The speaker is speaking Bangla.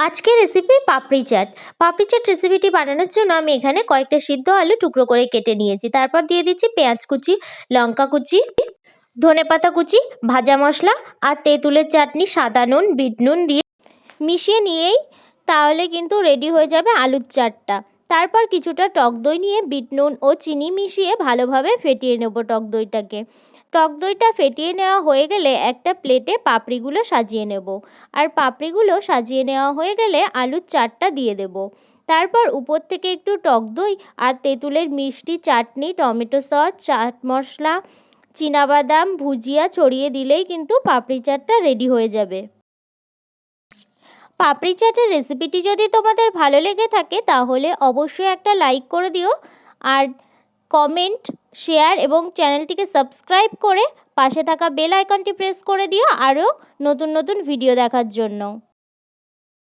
আজকের রেসিপি পাপড়ি চাট। পাপড়ি চাট রেসিপিটি বানানোর জন্য আমি এখানে কয়েকটা সিদ্ধ আলু টুকরো করে কেটে নিয়েছি। তারপর দিয়ে দিচ্ছি পেঁয়াজ কুচি, লঙ্কা কুচি, ধনে পাতা কুচি, ভাজা মশলা আর তেঁতুলের চাটনি, সাদা নুন, বিট নুন দিয়ে মিশিয়ে নিয়েই তাহলে কিন্তু রেডি হয়ে যাবে আলুর চাটটা। তারপর কিছুটা টক দই নিয়ে বিট নুন ও চিনি মিশিয়ে ভালোভাবে ফেটিয়ে নেব টক দইটাকে। টক দইটা ফেটিয়ে নেওয়া হয়ে গেলে একটা প্লেটে পাপড়িগুলো সাজিয়ে নেব। আর পাপড়িগুলো সাজিয়ে নেওয়া হয়ে গেলে আলুর চাটটা দিয়ে দেব। তারপর উপর থেকে একটু টক দই আর তেঁতুলের মিষ্টি চাটনি, টমেটো সস, চাট মশলা, চীনাবাদাম, ভুজিয়া ছড়িয়ে দিলেই কিন্তু পাপড়ি চাটটা রেডি হয়ে যাবে। পাপড়ি চাটের রেসিপিটি যদি তোমাদের ভালো লেগে থাকে, তাহলে অবশ্যই একটা লাইক করে দিও। আর কমেন্ট শেয়ার এবং চ্যানেলটিকে সাবস্ক্রাইব করে পাশে থাকা বেল আইকনটি প্রেস করে দিও, আরও নতুন নতুন ভিডিও দেখার জন্য।